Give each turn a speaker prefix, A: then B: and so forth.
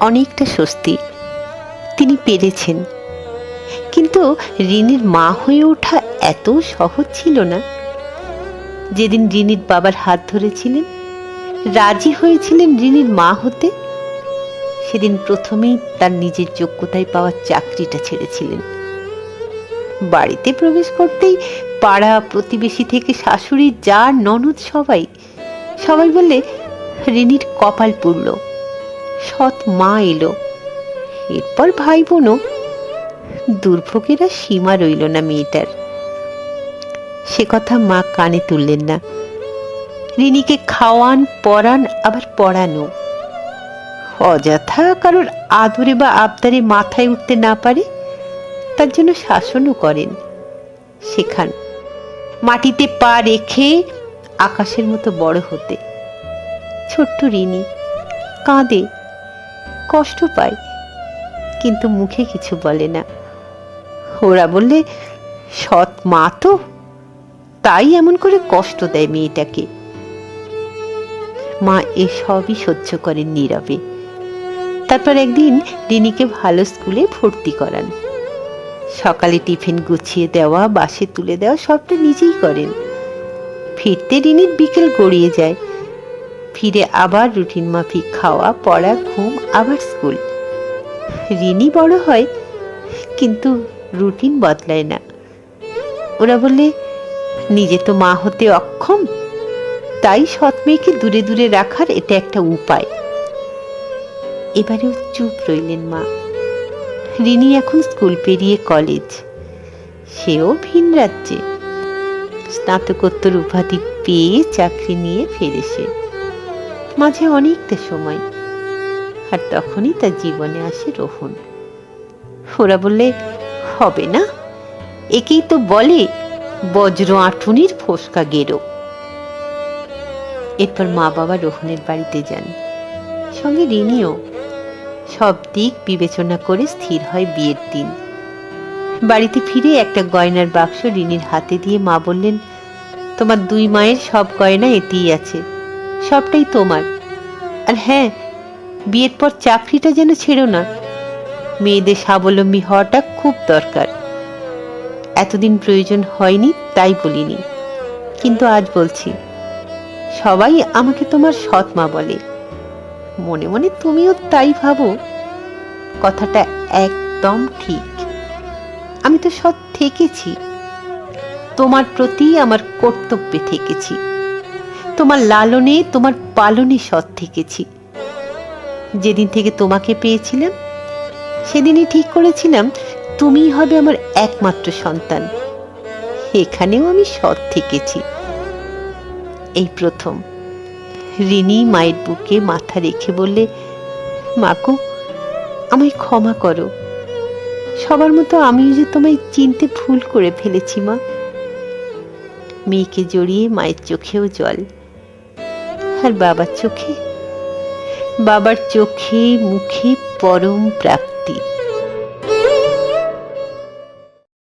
A: অনেকটা স্বস্তি। তিনি পেরেছেন। কিন্তু রিনির মা হয়ে ওঠা এত সহজ ছিল না। যেদিন রিনির বাবার হাত ধরেছিলেন, রাজি হয়েছিলেন রিনির মা হতে, সেদিন প্রথমেই তার নিজের যোগ্যতায় পাওয়া চাকরিটা ছেড়েছিলেন। বাড়িতে প্রবেশ করতেই পাড়া প্রতিবেশী থেকে শাশুড়ি যা ননদ সবাই সবাই বললে, রিনির কপাল পুড়ল। সৎ মা এলো। এরপর ভাই বোনও দুর্ভোগেরা সীমা রইল না মেয়েটার। সে কথা মা কানে তুললেন না। রিনিকে খাওয়ান, পরান, আবার পড়ানো অযথা কারোর আদরে বা আবদারে মাথায় উঠতে না পারে, তার জন্য শাসনও করেন। শেখান মাটিতে পা রেখে আকাশের মতো বড় হতে। ছোট্ট রিনি কাঁদে। কষ্ট পায়। কিন্তু মুখে কিছু বলে না। ওরা বললে, সৎ মা তো, তাই এমন করে কষ্ট দেয় মেয়েটাকে। মা এসবই সহ্য করেন নীরবে। তারপর একদিন রিনিকে ভালো স্কুলে ভর্তি করান। সকালে টিফিন গুছিয়ে দেওয়া, বাসে তুলে দেওয়া সবটা নিজেই করেন। ফিরতে রিনির বিকেল গড়িয়ে যায়। ফিরে আবার রুটিন মাফিক খাওয়া, পড়া, ঘুম, আবার স্কুল। রিনি বড় হয়, কিন্তু রুটিন বদলায় না। ওরা বললে, নিজে তো মা হতে অক্ষম। তাই সৎ মেয়েকে দূরে দূরে রাখার এটা একটা উপায়। এবারেও চুপ রইলেন মা। রিনি এখন স্কুল পেরিয়ে কলেজ। সেও ভিন রাজ্যে। স্নাতকোত্তর উপাধি পেয়ে চাকরি নিয়ে ফেরে সে মাঝে অনেকটা সময়। আর তখনই তার জীবনে আসে রোহন। ওরা বললে, হবে না। একেই তো বলে, বজ্র আঁটুনির ফোসকা গেরো। এরপর মা বাবা রোহনের বাড়িতে যান। সঙ্গে রিনিও সব দিক বিবেচনা করে স্থির হয় বিয়ের দিন। বাড়িতে ফিরে একটা গয়নার বাক্স রিনির হাতে দিয়ে মা বললেন, তোমার দুই মায়ের সব গয়না এতেই আছে। সবটাই তোমার। আর হ্যাঁ বিয়ের পর চাকরিটা যেন ছেড়ো না। মেয়েদের স্বাবলম্বী হওয়াটা খুব দরকার। এতদিন প্রয়োজন হয়নি, তাই বলিনি। কিন্তু আজ বলছি, সবাই আমাকে তোমার সৎ মা বলে। মনে মনে তুমিও তাই ভাবো। কথাটা একদম ঠিক। আমি তো সৎ থেকেছি। তোমার প্রতি আমার কর্তব্যে থেকেছি। তোমার লালনে, তোমার পালনে সৎ থেকেছি। যেদিন থেকে তোমাকে পেয়েছিলাম, সেদিনই ঠিক করেছিলাম, তুমিই হবে আমার একমাত্র সন্তান। এখানেও আমি সৎ থেকেছি। এই প্রথম। রিনি মায়ের বুকে মাথা রেখে বললে মাকু আমায় ক্ষমা করো। সবার মতো আমিও যে তোমায় চিনতে ভুল করে ফেলেছি, মা। মেয়েকে জড়িয়ে মায়ের চোখেও জল। আর বাবার চোখে। বাবার চোখে মুখে পরম প্রাপ্তি।